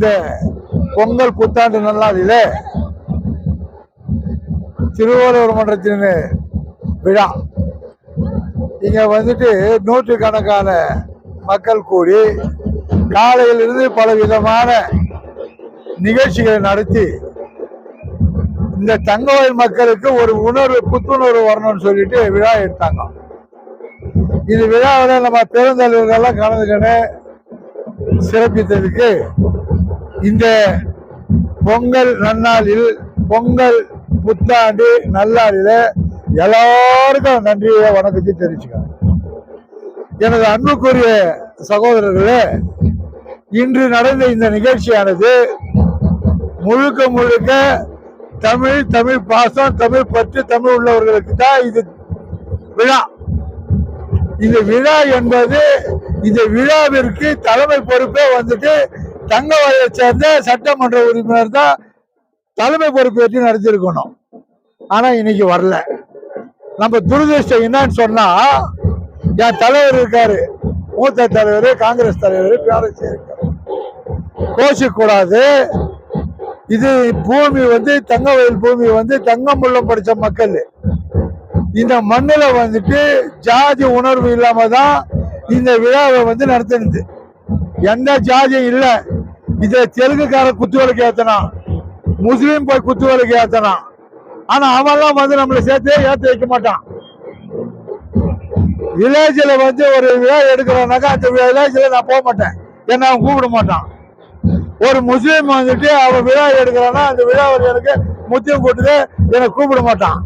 இந்த பொங்கல் புத்தாண்டு நல்லாளிலே திருவள்ளுவர் மன்றத்தின் விழா. இங்கே வந்துட்டு நூற்றுக்கணக்கான மக்கள் கூடி காலையிலிருந்து பல விதமான நிகழ்ச்சிகளை நடத்தி இந்த தங்கவயல் மக்களுக்கு ஒரு உணர்வு புத்துணர்வு வரணும்னு சொல்லிட்டு விழா எடுத்தாங்க. இந்த விழாவில் நம்ம பெருந்தலைவர்கள்லாம் கலந்துக்கின்னு சிறப்பித்ததுக்கு இந்த பொங்கல் நன்னாளில் பொங்கல் புத்தாண்டு நல்லாளில் எல்லாருக்கும் நன்றியை வணக்கத்தை தெரிவிச்சுக்கிறேன். எனது அன்புக்குரிய சகோதரர்களே இன்று நடந்த இந்த நிகழ்ச்சியானது முழுக்க முழுக்க தமிழ் தமிழ் பாசம் தமிழ் பற்று தமிழ் உள்ளவர்களுக்கு தான் இது விழா. இந்த விழா என்பது இந்த விழாவிற்கு தலைமை பொறுப்பே வந்துட்டு தங்கவயலை சேர்ந்த சட்டமன்ற உறுப்பினர் தான் தலைமை பொறுப்பேற்று நடத்திருக்கணும் ஆனால் இன்னைக்கு வரல. நம்ம துரதிருஷ்டம் என்னன்னு சொன்னா என் தலைவர் இருக்காரு. மூத்த தலைவர் காங்கிரஸ் தலைவர் பேரரசு இருக்காரு. கோஷிக்க கூடாது இது பூமி வந்து தங்கவயல் பூமி வந்து தங்கம் உள்ளம் படித்த மக்கள். இந்த மண்ணில் வந்துட்டு ஜாதி உணர்வு இல்லாமல் தான் இந்த விழாவை வந்து நடத்தினது. எந்த ஜாதியும் இல்லை. இதை தெலுங்குக்கார குத்துவலுக்கு ஏத்தனான். முஸ்லீம் போய் குத்துவலுக்கு ஏத்தனான். ஆனா அவெல்லாம் வந்து நம்மளை சேர்த்து ஏற்றி வைக்க மாட்டான். வில்லேஜில் வந்து ஒரு விழா எடுக்கிறோம்னாக்கா அந்த வில்லேஜில் நான் போக மாட்டேன். என்ன அவன் கூப்பிட மாட்டான். ஒரு முஸ்லீம் வந்துட்டு அவன் விழா எடுக்கிறான்னா அந்த விழாவில் எனக்கு முத்தியம் கூட்டுது என்னை கூப்பிட மாட்டான்.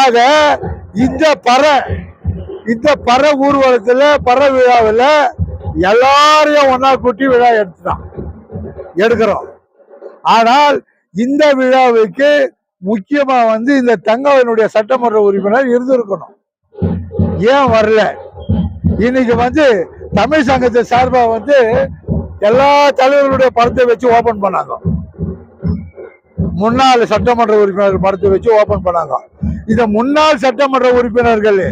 ஆக இந்த பறை இந்த பற ஊர்வலத்தில் பற விழாவில் எல்லாரையும் ஒன்னா கூட்டி விழா எடுத்துட்டான் எடுக்கிறோம். ஆனால் இந்த விழாவுக்கு முக்கியமாக வந்து இந்த தங்கவனுடைய சட்டமன்ற உறுப்பினர் இருந்திருக்கணும். ஏன் வரல? இன்னைக்கு வந்து தமிழ் சங்கத்தை சார்பாக வந்து எல்லா தலைவர்களுடைய படத்தை வச்சு ஓபன் பண்ணாங்க. முன்னாள் சட்டமன்ற உறுப்பினர் படத்தை வச்சு ஓபன் பண்ணாங்க. இந்த முன்னாள் சட்டமன்ற உறுப்பினர்கள்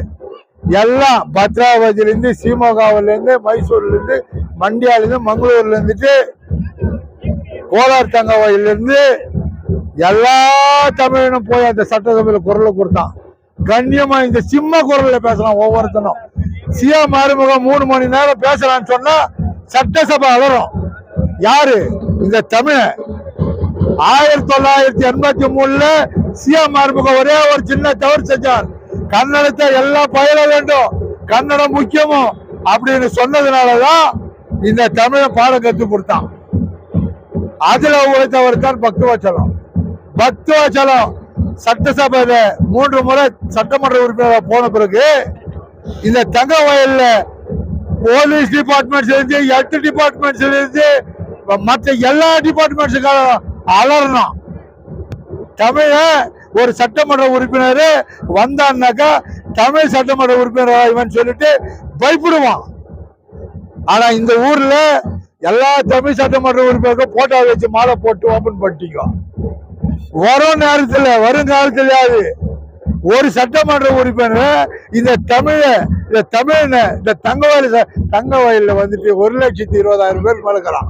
எல்லாம் பத்ராவதியிலேருந்து சீமோகாவிலேருந்து மைசூர்லேருந்து மண்டியாலேருந்து மங்களூர்லேருந்துட்டு இருந்து கோலார் தங்கவாயிலேருந்து எல்லா தமிழனும் போய் அந்த சட்டசபையில் குரலை கொடுத்தான். கண்ணியமா இந்த சிம்ம குரல்ல பேசலாம் ஒவ்வொருத்தனும். சியா மருமகம் மூணு மணி நேரம் பேசலாம்னு சொன்னா சட்டசபை அலரும் யாரு? இந்த தமிழ ஆயிரத்தி தொள்ளாயிரத்தி எண்பத்தி மூணுல சிஎம் மருமகம் ஒரே ஒரு சின்ன தவறு செஞ்சார். கன்னடத்தை எல்லாம் பயில வேண்டும். கன்னடம் முக்கியமும் அப்படின்னு சொன்னதுனாலதான் இந்த தமிழை பாடம் கற்றுக் கொடுத்தான். அதுல உழைத்தவர் தான் பக்தவச்சலம். பக்துவாச்சலம் சட்டசபையில மூன்று முறை சட்டமன்ற உறுப்பினர் போன பிறகு இந்த தங்க வயல்ல போலீஸ் டிபார்ட்மெண்ட்ஸ் இருந்து எட்டு டிபார்ட்மெண்ட்ஸ் இருந்து மற்ற எல்லா டிபார்ட்மெண்ட்ஸுக்காக அலறணும் தமிழ ஒரு சட்டமன்ற உறுப்பினர் வந்தான்னாக்கா தமிழ் சட்டமன்ற உறுப்பினர் இவன் சொல்லிட்டு பயப்படுவான். ஆனா இந்த ஊர்ல எல்லா தமிழ் சட்டமன்ற உறுப்பினருக்கும் போட்டோ வச்சு மாலை போட்டு ஓபன் பண்ணிட்டீங்க. வரும் நேரத்தில் வருங்காலத்திலேயாவது ஒரு சட்டமன்ற உறுப்பினர் இந்த தமிழ இந்த தமிழ இந்த தங்க வயல் தங்க வயலில் வந்துட்டு ஒரு லட்சத்தி இருபதாயிரம் பேர் மறுக்கிறான்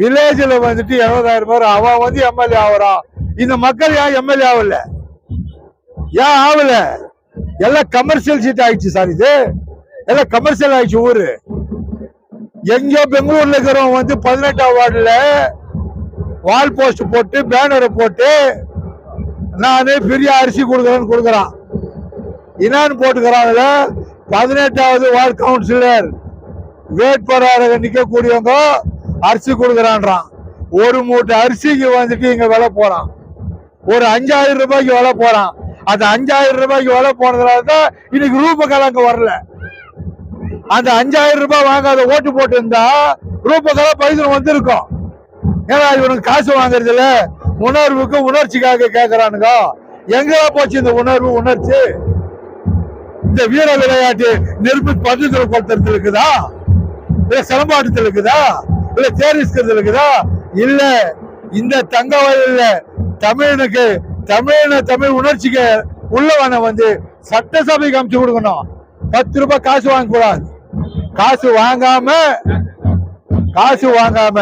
வில்லேஜில் வந்துட்டு இருபதாயிரம் பேர் அவன் வந்து எம்எல்ஏ ஆகுறான். இந்த மக்கள் ஏன் எம்எல்ஏ ஆகல. ஏன் ஆகல? எல்லாம் கமர்ஷியல் சீட் ஆயிடுச்சு சார் இது. எல்லாம் கமர்ஷியல் ஆயிடுச்சு ஊரு. எங்கேயோ பெங்களூர்ல இருக்கிறவங்க வந்து பதினெட்டாம் வார்டுல வால் போஸ்ட் போட்டு பேனரை போட்டு நானே பெரிய அரிசி கொடுக்குறேன்னு கொடுக்குறான். என்னன்னு போட்டுக்கிறாங்கல்ல பதினெட்டாவது வார்டு கவுன்சிலர் வேட்பாளராக நிக்கக்கூடியவங்க அரிசி கொடுக்குறான்றான். ஒரு மூட்டை அரிசிக்கு வந்துட்டு இங்க விலை போறான். ஒரு அஞ்சாயிரம் ரூபாய்க்கு விலை போறான். அந்த அஞ்சாயிரம் ரூபாய்க்கு விலை போனதுனால தான் இன்னைக்கு ரூபக்கலங்க வரல. அந்த அஞ்சாயிரம் ரூபாய் வாங்காத ஓட்டு போட்டு இருந்தா ரூபக்கல கலை வந்திருக்கும். ஏன்னா இவனுக்கு காசு வாங்குறது இல்ல. உணர்வுக்கு உணர்ச்சிக்காக கேக்குறானுங்க. எங்கதான் போச்சு இந்த உணர்வு உணர்ச்சி? இந்த வீர விளையாட்டு நெருப்பு பஞ்சத்தில் கொளுத்துறதுல இருக்குதா? இல்ல சிலம்பாட்டத்தில் இருக்குதா? இல்ல தேரிஸ்கிறதுல இருக்குதா? இல்ல இந்த தங்க வயல்ல தமிழனுக்கு தமிழன தமிழ் உணர்ச்சிக்கு உள்ளவனை வந்து சட்டசபைக்கு அமுச்சு கொடுக்கணும். பத்து ரூபாய் காசு வாங்க கூடாது. காசு வாங்காம காசு வாங்காம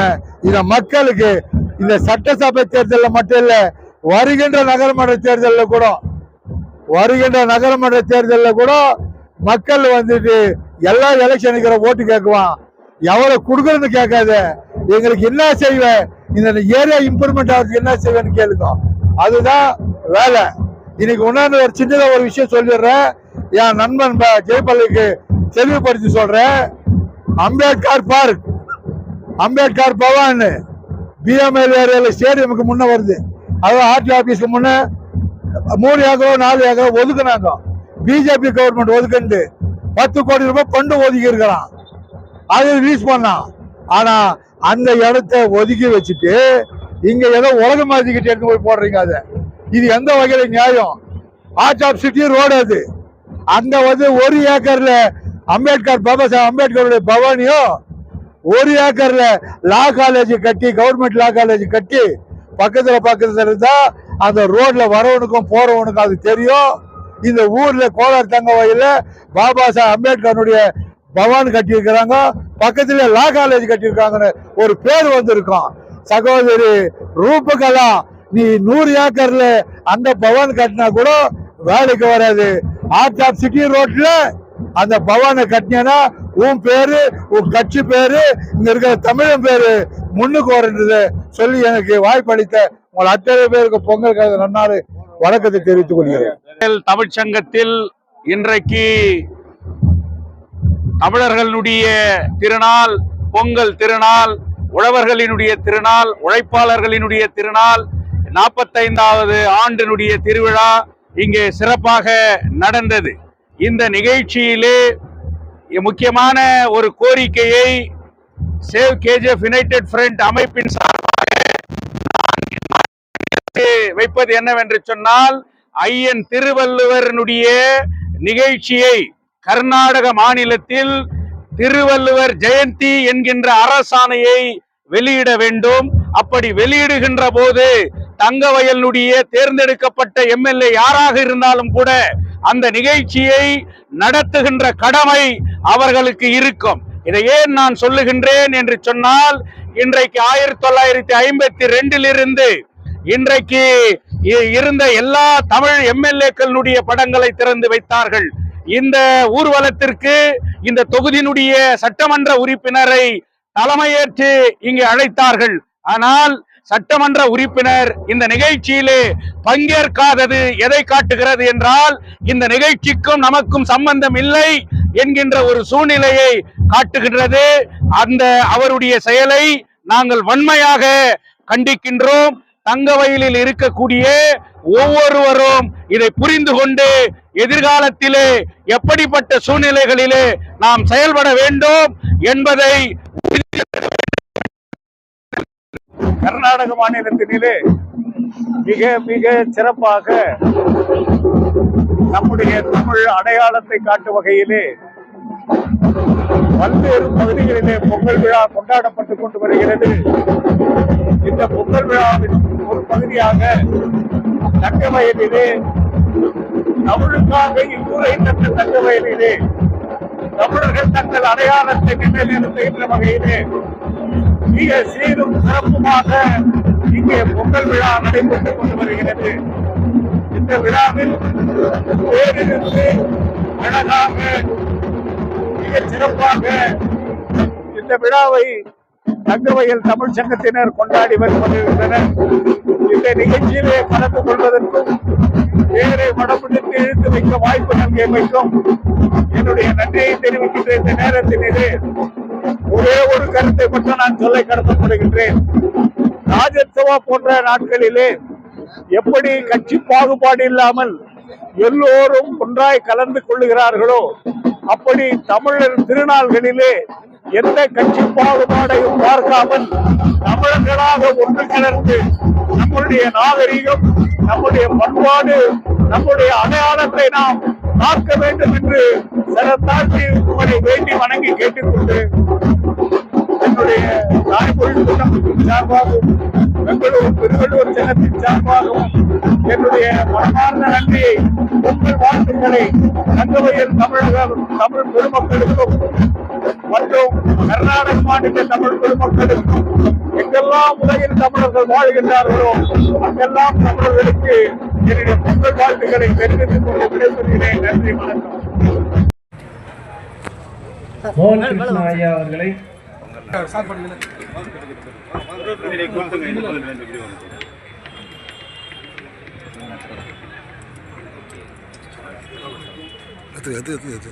இந்த மக்களுக்கு இந்த சட்டசபை தேர்தலில் மட்டும் இல்ல வருகின்ற நகரமன்ற தேர்தலில் கூட வருகின்ற நகரமன்ற தேர்தலில் கூட மக்கள் வந்துட்டு எல்லா எலெக்ஷனுக்கு ஓட்டு கேட்குவான். எவ்வளவு கொடுக்குறதுன்னு கேட்காத. எங்களுக்கு என்ன செய்வேன் இந்த ஏரியா இம்ப்ரூவ்மெண்ட் ஆகிறதுக்கு என்ன செய்வேன்னு கேளுங்க. அதுதான் வேலை. இன்னைக்கு உணர்ந்து ஒரு சின்னதாக ஒரு விஷயம் சொல்லிடுறேன். என் நண்பன் ப- தெளிவுபடுத்தி சொல்றேன். அம்பேத்கர் பார்க். அம்பேத்கர் பவான். பிஎம்எல் ஏரியால ஸ்டேடியமுக்கு முன்ன வருது. அதாவது ஆர்டி ஆபீஸ்க்கு முன்ன மூணு ஏக்கரோ நாலு ஏக்கரோ ஒதுக்குனாங்க. பிஜேபி கவர்மெண்ட் ஒதுக்குண்டு. பத்து கோடி ரூபாய் பண்டு ஒதுக்கி இருக்கிறான் அது ரிலீஸ் பண்ணான். ஆனா அந்த இடத்த ஒதுக்கி வச்சுட்டு இங்க ஏதோ உலக மாதிரிக்கிட்டு எடுத்து போய் போடுறீங்க அதை. இது எந்த வகையில நியாயம்? ஆர்ட் ஆஃப் சிட்டி ரோடு அது. அங்க வந்து ஒரு ஏக்கர்ல அம்பேத்கர் பாபா சாஹேப் அம்பேத்கருடைய பவானியும் ஒரு ஏக்கர்ல லா காலேஜ் கட்டி கவர்மெண்ட் லா காலேஜ் கட்டி பக்கத்துல பக்கத்துல இருந்தா அந்த ரோட்ல வரவனுக்கும் போறவனுக்கும் அது தெரியும். இந்த ஊர்ல கோலார் தங்க வயல்ல பாபா சாஹேப் அம்பேத்கருடைய பவான் கட்டியிருக்கிறாங்க பக்கத்துல லா காலேஜ் கட்டியிருக்காங்கன்னு ஒரு பேர் வந்திருக்கும். சகோதரி ரூபகலா நீ நூறு ஏக்கர்ல அந்த பவான் கட்டினா கூட வேலைக்கு வராது. ஆர்ட் ஆஃப் சிட்டி ரோட்ல அந்த பவானை கட்டினா உன் பேரு உன் கட்சி பேரு இங்க இருக்கிற தமிழன் பேரு முன்னுக்கு வரன்றது சொல்லி எனக்கு வாய்ப்பளித்த உங்கள் அத்தனை பேருக்கு பொங்கல் கதை நன்னாறு வணக்கத்தை தெரிவித்துக் கொள்கிறேன். தமிழ்ச்சங்கத்தில் இன்றைக்கு தமிழர்களுடைய திருநாள் பொங்கல் திருநாள் உழவர்களினுடைய திருநாள் உழைப்பாளர்களினுடைய திருநாள் நாற்பத்தைந்தாவது ஆண்டினுடைய திருவிழா இங்கே சிறப்பாக நடந்தது. இந்த நிகழ்ச்சியிலே முக்கியமான ஒரு கோரிக்கையை சேவ் கேஜிஎஃப் யுனைடெட் ஃப்ரண்ட் அமைப்பின் சார்பாக வைப்பது என்னவென்று சொன்னால் ஐயன் திருவள்ளுவரனுடைய நிகழ்ச்சியை கர்நாடக மாநிலத்தில் திருவள்ளுவர் ஜெயந்தி என்கின்ற அரசாணையை வெளியிட வேண்டும். அப்படி வெளியிடுகின்ற போது தங்கவயலுடைய தேர்ந்தெடுக்கப்பட்ட எம்எல்ஏ யாராக இருந்தாலும் கூட அந்த நிகழ்ச்சியை நடத்துகின்ற கடமை அவர்களுக்கு இருக்கும். இதை ஏன் நான் சொல்லுகின்றேன் என்று சொன்னால் இன்றைக்கு ஆயிரத்தி தொள்ளாயிரத்தி ஐம்பத்தி ரெண்டிலிருந்து இன்றைக்கு இருந்த எல்லா தமிழ் எம்எல்ஏக்களுடைய படங்களை திறந்து வைத்தார்கள். இந்த ஊர்வலத்திற்கு இந்த தொகுதியினுடைய சட்டமன்ற உறுப்பினரை தலைமையேற்று இங்கு அழைத்தார்கள். ஆனால் சட்டமன்ற உறுப்பினர் இந்த நிகழ்ச்சியிலே பங்கேற்காதது எதை காட்டுகிறது என்றால் இந்த நிகழ்ச்சிக்கும் நமக்கும் சம்பந்தம் இல்லை என்கின்ற ஒரு சூழ்நிலையை காட்டுகின்றது. அந்த அவருடைய செயலை நாங்கள் வன்மையாக கண்டிக்கின்றோம். தங்கவயலில் இருக்கக்கூடிய ஒவ்வொருவரும் இதை புரிந்து கொண்டு எதிர்காலத்திலே எப்படிப்பட்ட சூழ்நிலைகளிலே நாம் செயல்பட வேண்டும் என்பதை கர்நாடக மாநிலத்தினிலே மிக மிக சிறப்பாக நம்முடைய தமிழ் அடையாளத்தை காட்டும் வகையிலே பல்வேறு பகுதிகளிலே பொங்கல் விழா கொண்டாடப்பட்டுக் கொண்டு வருகிறது. இந்த பொங்கல் விழாவின் ஒரு பகுதியாக தங்க வயதிலே தமிழுக்காக இவ்வுரை தந்த தங்க வயதிலே தமிழர்கள் தங்கள் அடையாளத்தை நிலைநிறுத்துகின்ற வகையிலே மிக சீரும் சிறப்புமாக இங்கே பொங்கல் விழா நடைபெற்றுக் கொண்டு வருகிறது. இந்த விழாவில் பேரிலிருந்து அழகாக மிக சிறப்பாக இந்த விழாவை தங்கவையில் தமிழ் சங்கத்தினர் கொண்டாடி வருகின்றனர் இந்த நிகழ்ச்சியிலே கலந்து கொள்வதற்கும் பேரை வடமுடித்து இழுத்து வைக்க வாய்ப்பு நல்கியமைக்கும் என்னுடைய நன்றியை தெரிவிக்கின்ற இந்த நேரத்தினிலே ஒரே ஒரு கருத்தை மட்டும் நான் சொல்ல கடத்தப்படுகின்றேன். ராஜத்சவா போன்ற நாட்களிலே எப்படி கட்சி பாகுபாடு இல்லாமல் எல்லோரும் ஒன்றாய் கலந்து கொள்ளுகிறார்களோ அப்படி தமிழர் திருநாள்களிலே எந்த கட்சி பாகுபாடையும் பார்க்காமல் தமிழர்களாக ஒன்று கலந்து நம்முடைய நாகரிகம் நம்முடைய பண்பாடு நம்முடைய அடையாளத்தை நாம் காக்க வேண்டும் என்று சிறத்தாட்சி உங்களை வேண்டி வணங்கி கேட்டுக்கொண்டு என்னுடைய தாய்மொழி கூட்டமைப்பின் சார்பாகவும் பெங்களூர் திருவள்ளுவர் சங்கத்தின் சார்பாகவும் என்னுடைய மனமார்ந்த நன்றியை உங்கள் வாழ்த்துக்களை தங்கவையில் தமிழக தமிழ் பெருமக்களுக்கும் மற்றும் கர்நாடக மாநில தமிழ் பொதுமக்களுக்கும் எங்கெல்லாம் உலகில் தமிழர்கள் வாழ்கின்றார்களோ அங்கெல்லாம் தமிழர்களுக்கு என்னுடைய பொங்கல் வாழ்த்துக்களை தெரிவித்துக் கொண்டு விடைபெறுகிறேன் நன்றி வணக்கம். மோகன் கிருஷ்ணா ஐயா அவர்களை அது அது அது அது.